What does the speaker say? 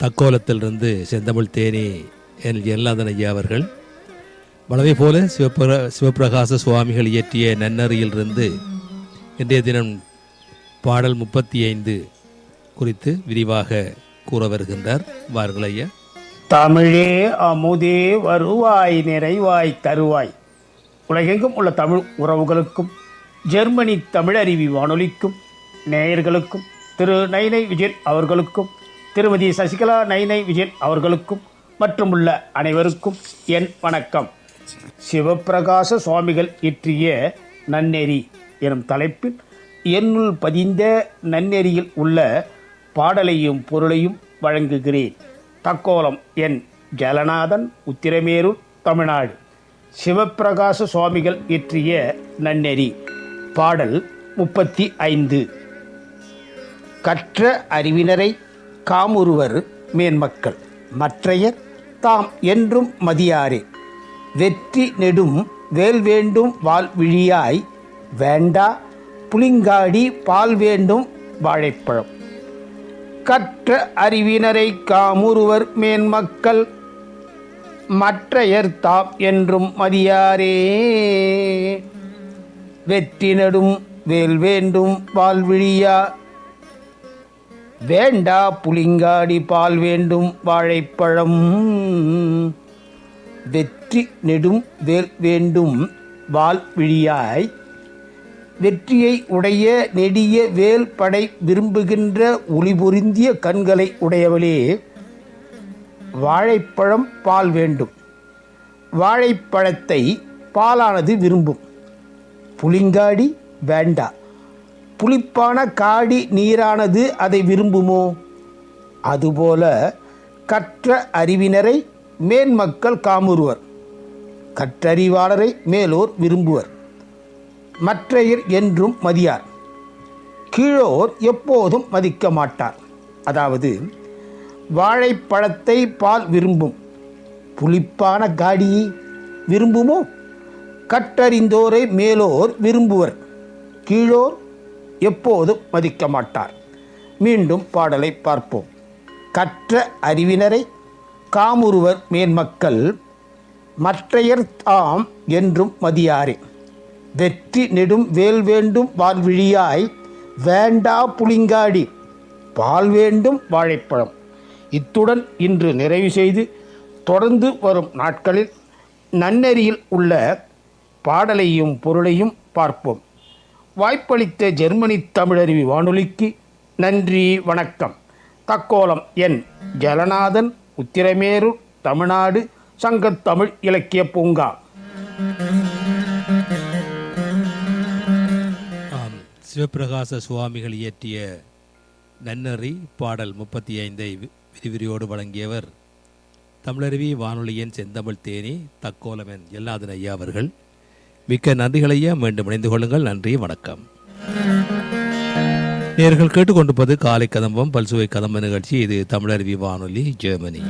தக்கோலத்திலிருந்து செந்தமிழ் தேனி என் எல்லாதன் ஐயா அவர்கள். வளவை போல சிவபிர சிவபிரகாச சுவாமிகள் இயற்றிய நன்னறியிலிருந்து இன்றைய தினம் பாடல் முப்பத்தி ஐந்து குறித்து விரிவாக கூற வருகின்றார். வார்கள் ஐயா. தமிழே அமுதே வருவாய் நிறைவாய் தருவாய். உலகெங்கும் உள்ள தமிழ் உறவுகளுக்கும் ஜெர்மனி தமிழருவி வானொலிக்கும் நேயர்களுக்கும் திரு நைனை விஜயன் அவர்களுக்கும் திருமதி சசிகலா நைனை விஜயன் அவர்களுக்கும் மற்றும் உள்ள அனைவருக்கும் என் வணக்கம். சிவப்பிரகாச சுவாமிகள் இயற்றிய நன்னெறி எனும் தலைப்பில் என்னுள் பதிந்த நன்னெறியில் உள்ள பாடலையும் பொருளையும் வழங்குகிறேன். தக்கோலம் என் ஜலநாதன் உத்திரமேரூர் தமிழ்நாடு. சிவப்பிரகாச சுவாமிகள் இயற்றிய நன்னெறி. பாடல் முப்பத்தி ஐந்து. கற்ற அறிவினரை காமுருவர் மேன்மக்கள். மற்றையர் தாம் என்றும் மதியாரே. வெற்றி நெடும் வேல் வேண்டும் வால் விழியாய். வேண்டா புளிங்காடி பால் வேண்டும் வாழைப்பழம். கற்ற அறிவினரை காமுருவர் மேன்மக்கள். மற்றையர் தாம் என்றும் மதியாரே. வெற்றி நெடும் வேல் வேண்டும் வாழ்விழியா வேண்டா புளிங்காடி பால் வேண்டும் வாழைப்பழம். வெற்றி நெடும் வேல் வேண்டும் வால் விழியாய். வெற்றியை உடைய நெடிய வேல் படை விரும்புகின்ற ஒளி பொருந்திய கண்களை உடையவளே வாழைப்பழம் பால் வேண்டும். வாழைப்பழத்தை பாலானது விரும்பும். புளிங்காடி வேண்டா. புளிப்பான காடி நீரானது அதை விரும்புமோ? அதுபோல கற்ற அறிவினரை மேன்மக்கள் காமுறுவர். கற்றறிவாளரை மேலோர் விரும்புவர். மற்றையர் என்றும் மதியார். கீழோர் எப்போதும் மதிக்க மாட்டார். அதாவது வாழைப்பழத்தை பால் விரும்பும். புளிப்பான காடியை விரும்புமோ? கற்றறிந்தோரை மேலோர் விரும்புவர். கீழோர் எப்போதும் மதிக்க மாட்டார். மீண்டும் பாடலை பார்ப்போம். கற்ற அறிவினரை காமுருவர் மேன்மக்கள் மற்றையர் தாம் என்றும் மதியாரே. வெற்றி நெடும் வேல் வேண்டும் வாழ்விழியாய் வேண்டா புளிங்காடி பால் வேண்டும் வாழைப்பழம். இத்துடன் இன்று நிறைவு செய்து தொடர்ந்து வரும் நாட்களில் நன்னெறியில் உள்ள பாடலையும் பொருளையும் பார்ப்போம். வாய்ப்பளித்த ஜெர்மனி தமிழருவி வானொலிக்கு நன்றி வணக்கம். தக்கோலம் என். ஜலநாதன் உத்திரமேரூர் தமிழ்நாடு சங்கத்தமிழ் இலக்கிய பூங்கா. சிவபிரகாச சுவாமிகள் இயற்றிய நன்னறி பாடல் முப்பத்தி ஐந்தை விரிவிரியோடு வழங்கியவர் தமிழருவி வானொலியின் செந்தமிழ் தேனி தக்கோலமன் எல்லாதன் ஐயா அவர்கள். மிக்க நன்றிகள் ஐயா மீண்டும் இணைந்து கொள்ளுங்கள். நன்றி வணக்கம். நேர்கள் கேட்டுக்கொண்டிருப்பது காலை கதம்பம் பல்சுவை கதம்ப நிகழ்ச்சி. இது தமிழருவி வானொலி ஜெர்மனி.